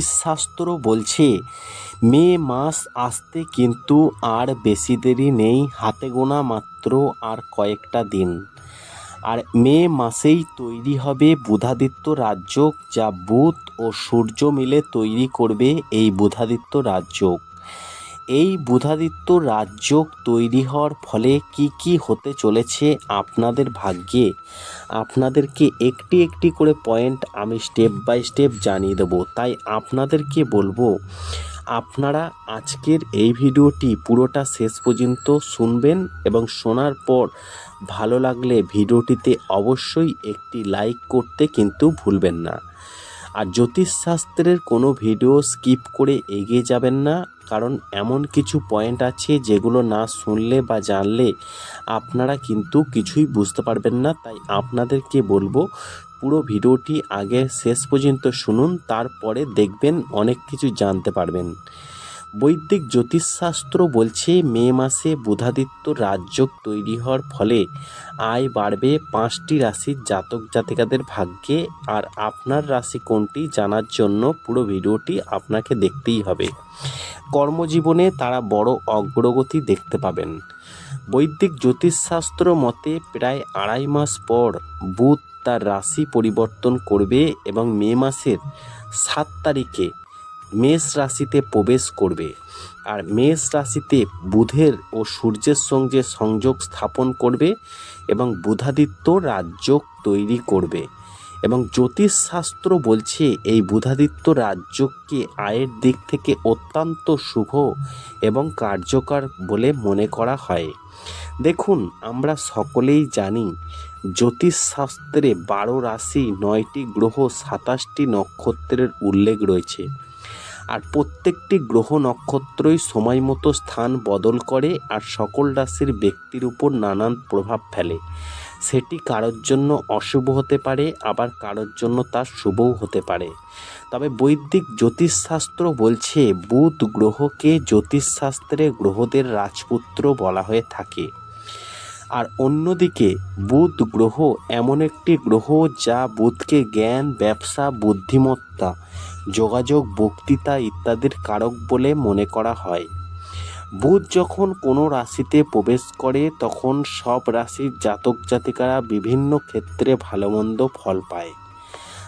শাস্ত্র বলছে, মে মাস আসতে কিন্তু আর বেশি দেরি নেই, হাতে গোনা মাত্র আর কয়েকটা দিন। আর মে মাসেই তৈরি হবে বুধাদিত্য রাজযোগ, যা বুধ ও সূর্য মিলে তৈরি করবে এই বুধাদিত্য রাজযোগ। এই বুধাদিত্য রাজযোগ তৈরি হওয়ার ফলে কি কি হতে চলেছে আপনাদের ভাগ্যে? আপনাদেরকে একটি একটি করে পয়েন্ট আমি স্টেপ বাই স্টেপ জানিয়ে দেবো। তাই আপনাদেরকে বলব, আপনারা আজকের এই ভিডিওটি পুরোটা শেষ পর্যন্ত শুনবেন এবং শোনার পর ভালো লাগলে ভিডিওটিতে অবশ্যই একটি লাইক করতে কিন্তু ভুলবেন না। আর জ্যোতিষশাস্ত্রের কোনো ভিডিও স্কিপ করে এগিয়ে যাবেন না। কারণ এমন কিছু পয়েন্ট আছে যেগুলো না শুনলে বা জানলে আপনারা কিন্তু কিছুই বুঝতে পারবেন না। তাই আপনাদেরকে বলব, পুরো ভিডিওটি আগে শেষ পর্যন্ত শুনুন, তারপরে দেখবেন অনেক কিছু জানতে পারবেন। বৈদিক জ্যোতিষশাস্ত্র বলছে, মে মাসে বুধাদিত্য রাজযোগ তৈরি হওয়ার ফলে আয় বাড়বে পাঁচটি রাশির জাতক জাতিকাদের ভাগ্যে। আর আপনার রাশি কোনটি জানার জন্য পুরো ভিডিওটি আপনাকে দেখতেই হবে। কর্মজীবনে তারা বড় অগ্রগতি দেখতে পাবেন। বৈদিক জ্যোতিষশাস্ত্র মতে, প্রায় আড়াই মাস পর বুধ তার রাশি পরিবর্তন করবে এবং মে মাসের সাত তারিখে মেষ রাশিতে প্রবেশ করবে। আর মেষ রাশিতে বুধের ও সূর্যের সঙ্গে সংযোগ স্থাপন করবে এবং বুধাদিত্য রাজযোগ তৈরি করবে। এবং জ্যোতিষশাস্ত্র বলছে, এই বুধাদিত্য রাজযোগকে আয়ের দিক থেকে অত্যন্ত শুভ এবং কার্যকর বলে মনে করা হয়। দেখুন, আমরা সকলেই জানি, জ্যোতিষশাস্ত্রে বারো রাশি, নয়টি গ্রহ, সাতাশটি নক্ষত্রের উল্লেখ রয়েছে। আর প্রত্যেকটি গ্রহ নক্ষত্রই সময় মতো স্থান বদল করে আর সকল রাশির ব্যক্তির উপর নানান প্রভাব ফেলে। সেটি কারোর জন্য অশুভ হতে পারে, আবার কারোর জন্য তা শুভও হতে পারে। তবে বৈদিক জ্যোতিষশাস্ত্র বলছে, বুধ গ্রহকে জ্যোতিষশাস্ত্রে গ্রহদের রাজপুত্র বলা হয়ে থাকে। আর অন্যদিকে, বুধ গ্রহ এমন একটি গ্রহ যা বুধকে জ্ঞান, ব্যবসা, বুদ্ধিমত্তা যোগাযোগ, বক্তৃতা ইত্যাদির কারক বলে মনে করা হয়। বুধ যখন কোনো রাশিতে প্রবেশ করে, তখন সব রাশির জাতক জাতিকারা বিভিন্ন ক্ষেত্রে ভালো মন্দ ফল পায়।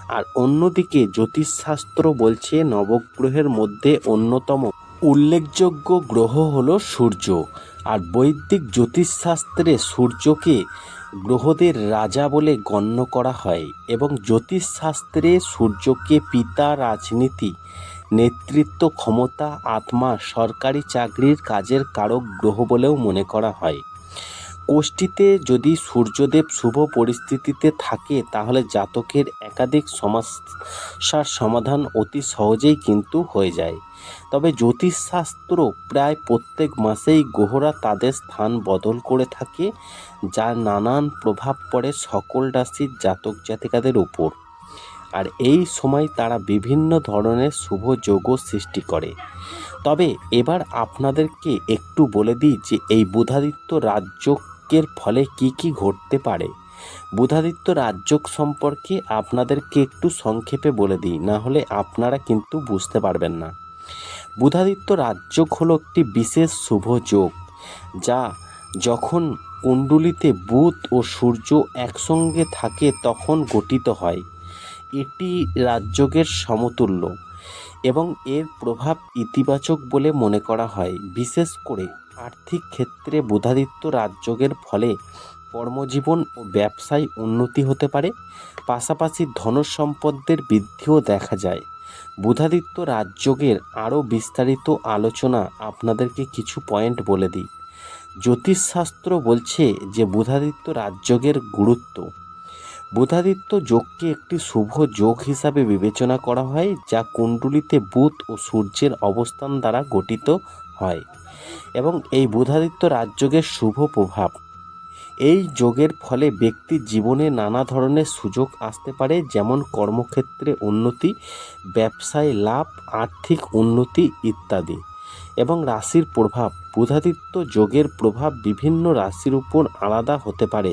আর অন্যদিকে জ্যোতিষশাস্ত্র বলছে, নবগ্রহের মধ্যে অন্যতম উল্লেখযোগ্য গ্রহ হলো সূর্য। আর বৈদিক জ্যোতিষশাস্ত্রে সূর্যকে গ্রহদের রাজা বলে গণ্য করা হয় এবং জ্যোতিষশাস্ত্রে সূর্যকে পিতা, রাজনীতি, নেতৃত্ব, ক্ষমতা, আত্মা, সরকারি চাকরির কাজের কারক গ্রহ বলেও মনে করা হয়। কোষ্ঠীতে যদি সূর্যদেব শুভ পরিস্থিতিতে থাকে, তাহলে জাতকের একাধিক সমস্যার সমাধান অতি সহজেই কিন্তু হয়ে যায়। তবে জ্যোতিষশাস্ত্র প্রায় প্রত্যেক মাসেই গ্রহরা তাদের স্থান বদল করে থাকে যার নানান প্রভাব পড়ে সকল রাশির জাতক জাতিকাদের উপর। আর এই সময় তারা বিভিন্ন ধরনের শুভ যোগও সৃষ্টি করে। তবে এবার আপনাদেরকে একটু বলে দিই যে এই বুধাদিত্য রাজযোগের ফলে কি কি ঘটতে পারে? বুধাদিত্য রাজযোগ সম্পর্কে আপনাদেরকে একটু সংক্ষেপে বলে দিই, না হলে আপনারা কিন্তু বুঝতে পারবেন না। বুধাদিত্য রাজযোগ হলো একটি বিশেষ শুভ যোগ, যা যখন কুণ্ডলিতে বুধ ও সূর্য একসঙ্গে থাকে তখন গঠিত হয়। এটি রাজযোগের সমতুল্য এবং এর প্রভাব ইতিবাচক বলে মনে করা হয়, বিশেষ করে আর্থিক ক্ষেত্রে বুধাদিত্য রাজযোগের ফলে কর্মজীবন ও ব্যবসায় উন্নতি হতে পারে। পাশাপাশি ধনসম্পদের বৃদ্ধিও দেখা যায়। বুধাদিত্য রাজযোগের আরও বিস্তারিত আলোচনা আপনাদেরকে কিছু পয়েন্ট বলে দিই। জ্যোতিষশাস্ত্র বলছে যে বুধাদিত্য রাজযোগের গুরুত্ব। বুধাদিত্য যোগকে একটি শুভ যোগ হিসাবে বিবেচনা করা হয়, যা কুণ্ডুলিতে বুধ ও সূর্যের অবস্থান দ্বারা গঠিত হয় এবং এই বুধাদিত্য রাজযোগের শুভ প্রভাব। এই যোগের ফলে ব্যক্তির জীবনে নানা ধরনের সুযোগ আসতে পারে, যেমন কর্মক্ষেত্রে উন্নতি, ব্যবসায় লাভ, আর্থিক উন্নতি ইত্যাদি। এবং রাশির প্রভাব, বুধাদিত্য যোগের প্রভাব বিভিন্ন রাশির উপর আলাদা হতে পারে।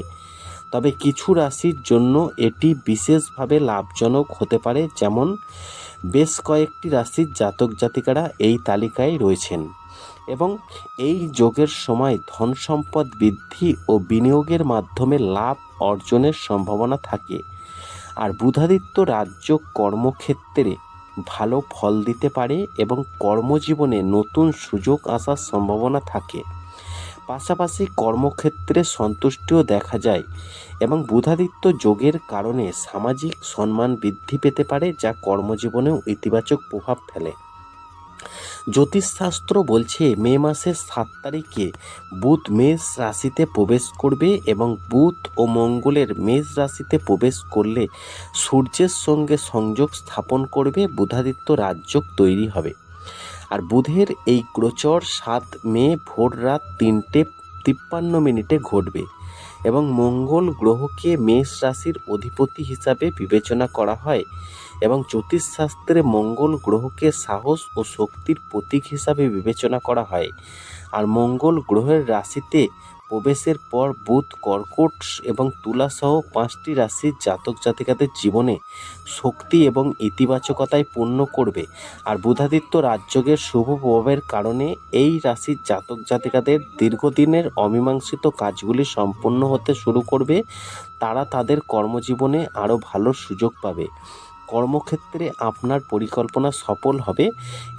তবে কিছু রাশির জন্য এটি বিশেষভাবে লাভজনক হতে পারে, যেমন বেশ কয়েকটি রাশির জাতক জাতিকারা এই তালিকায় রয়েছেন। এবং এই যোগের সময় ধন সম্পদ বৃদ্ধি ও বিনিয়োগের মাধ্যমে লাভ অর্জনের সম্ভাবনা থাকে। আর বুধাদিত্য রাজ্য কর্মক্ষেত্রে ভালো ফল দিতে পারে এবং কর্মজীবনে নতুন সুযোগ আসার সম্ভাবনা থাকে। পাশাপাশি কর্মক্ষেত্রে সন্তুষ্টিও দেখা যায় এবং বুধাদিত্য যোগের কারণে সামাজিক সম্মান বৃদ্ধি পেতে পারে যা কর্মজীবনেও ইতিবাচক প্রভাব ফেলে। জ্যোতিষশাস্ত্র বলছে মে মাসের সাত তারিখে বুধ মেষ রাশিতে প্রবেশ করবে এবং বুধ ও মঙ্গলের মেষ রাশিতে প্রবেশ করলে সূর্যের সঙ্গে সংযোগ স্থাপন করবে বুধাদিত্য রাজযোগ তৈরি হবে। আর বুধের এই গোচর সাত মে ভোর রাত তিনটে তিপ্পান্ন মিনিটে ঘটবে এবং মঙ্গল গ্রহকে মেষ রাশির অধিপতি হিসাবে বিবেচনা করা হয়। এবং জ্যোতিষশাস্ত্রে মঙ্গল গ্রহকে সাহস ও শক্তির প্রতীক হিসাবে বিবেচনা করা হয়। আর মঙ্গল গ্রহের রাশিতে প্রবেশের পর বুধ, কর্কট এবং তুলাসহ পাঁচটি রাশির জাতক জাতিকাদের জীবনে শক্তি এবং ইতিবাচকতায় পূর্ণ করবে। আর বুধাদিত্য রাজযোগের শুভ প্রভাবের কারণে এই রাশির জাতক জাতিকাদের দীর্ঘদিনের অমীমাংসিত কাজগুলি সম্পন্ন হতে শুরু করবে। তারা তাদের কর্মজীবনে আরও ভালো সুযোগ পাবে। কর্মক্ষেত্রে আপনার পরিকল্পনা সফল হবে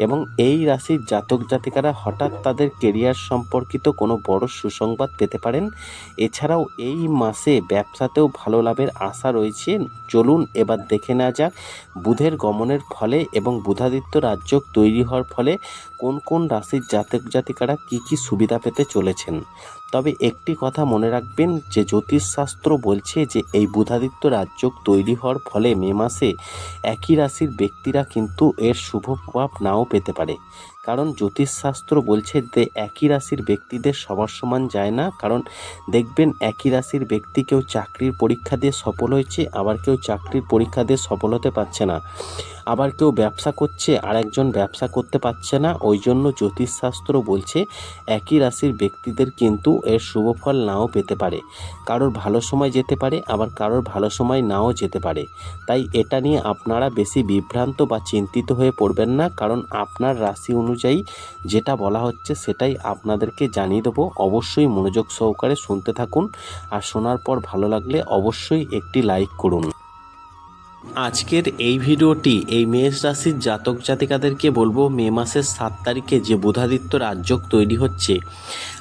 এবং এই রাশির জাতক জাতিকারা হঠাৎ তাদের কেরিয়ার সম্পর্কিত কোনো বড় সুসংবাদ পেতে পারেন। এছাড়াও এই মাসে ব্যবসাতেও ভালো লাভের আশা রয়েছে। চলুন এবার দেখে নেওয়া যাক বুধের গমনের ফলে এবং বুধাদিত্য রাজ্য তৈরি হওয়ার ফলে কোন কোন রাশির জাতক জাতিকারা কী কী সুবিধা পেতে চলেছেন। তবে একটি কথা মনে রাখবেন যে জ্যোতিষশাস্ত্র বলছে যে এই বুধাদিত্য রাজ্য তৈরি হওয়ার ফলে মে মাসে একই রাশির ব্যক্তিরা কিন্তু এর শুভ প্রভাব নাও পেতে পারে। কারণ জ্যোতিষশাস্ত্র বলছে যে একই রাশির ব্যক্তিদের সবার সমান যায় না। কারণ দেখবেন একই রাশির ব্যক্তি কেউ চাকরির পরীক্ষা দিয়ে সফল হয়েছে, আবার কেউ চাকরির পরীক্ষা দিয়ে সফল হতে পারছে না। আবার কেউ ব্যবসা করছে আর একজন ব্যবসা করতে পারছে না ওই জন্য জ্যোতিষশাস্ত্র বলছে একই রাশির ব্যক্তিদের কিন্তু এর শুভ ফল নাও পেতে পারে। কারোর ভালো সময় যেতে পারে, আবার কারোর ভালো সময় নাও যেতে পারে। তাই এটা নিয়ে আপনারা বেশি বিভ্রান্ত বা চিন্তিত হয়ে পড়বেন না, কারণ আপনার রাশি অনুযায়ী যেটা বলা হচ্ছে সেটাই আপনাদেরকে জানিয়ে দেবো। অবশ্যই মনোযোগ সহকারে শুনতে থাকুন, আর শোনার পর ভালো লাগলে অবশ্যই একটি লাইক করুন। আজকের এই ভিডিওটি এই মেষ রাশির জাতক জাতিকাদেরকে বলব মে মাসের সাত তারিখে যে বুধাদিত্য রাজযোগ তৈরি হচ্ছে।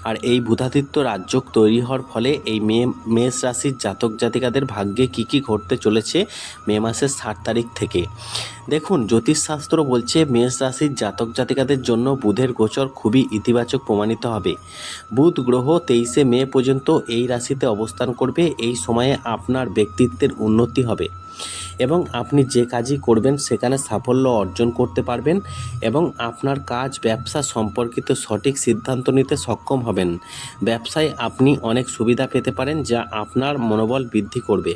আর এই বুধাদিত্য রাজযোগ তৈরি হওয়ার ফলে এই মে, মেষ রাশির জাতক জাতিকাদের ভাগ্যে কি কি ঘটতে চলেছে মে মাসের সাত তারিখ থেকে। দেখুন, জ্যোতিষশাস্ত্র বলছে মেষ রাশির জাতক জাতিকাদের জন্য বুধের গোচর খুবই ইতিবাচক প্রমাণিত হবে। বুধ গ্রহ তেইশে মে পর্যন্ত এই রাশিতে অবস্থান করবে। এই সময়ে আপনার ব্যক্তিত্বের উন্নতি হবে। এবং আপনি যে কাজই করবেন সেখানে সাফল্য অর্জন করতে পারবেন এবং আপনার কাজ, ব্যবসা সম্পর্কিত সঠিক সিদ্ধান্ত নিতে সক্ষম হবেন। ব্যবসায় আপনি অনেক সুবিধা পেতে পারেন যা আপনার মনোবল বৃদ্ধি করবে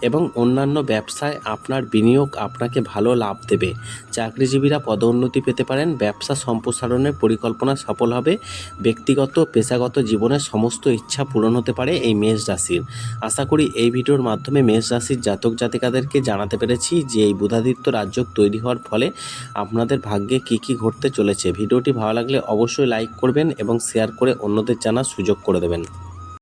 এবং অন্যান্য ব্যবসায় আপনার বিনিয়োগ আপনাকে ভালো লাভ দেবে। চাকরিজীবীরা পদোন্নতি পেতে পারেন, ব্যবসা সম্প্রসারণের পরিকল্পনা সফল হবে, ব্যক্তিগত, পেশাগত জীবনের সমস্ত ইচ্ছা পূরণ হতে পারে এই মেষ রাশির। আশা করি এই ভিডিওর মাধ্যমে মেষ রাশির জাতক জাতিকাদেরকে জানাতে পেরেছি যে এই বুধাদিত্য রাজ্য তৈরি হওয়ার ফলে আপনাদের ভাগ্যে কি কি ঘটতে চলেছে। ভিডিওটি ভালো লাগলে অবশ্যই লাইক করবেন এবং শেয়ার করে অন্যদের জানার সুযোগ করে দেবেন।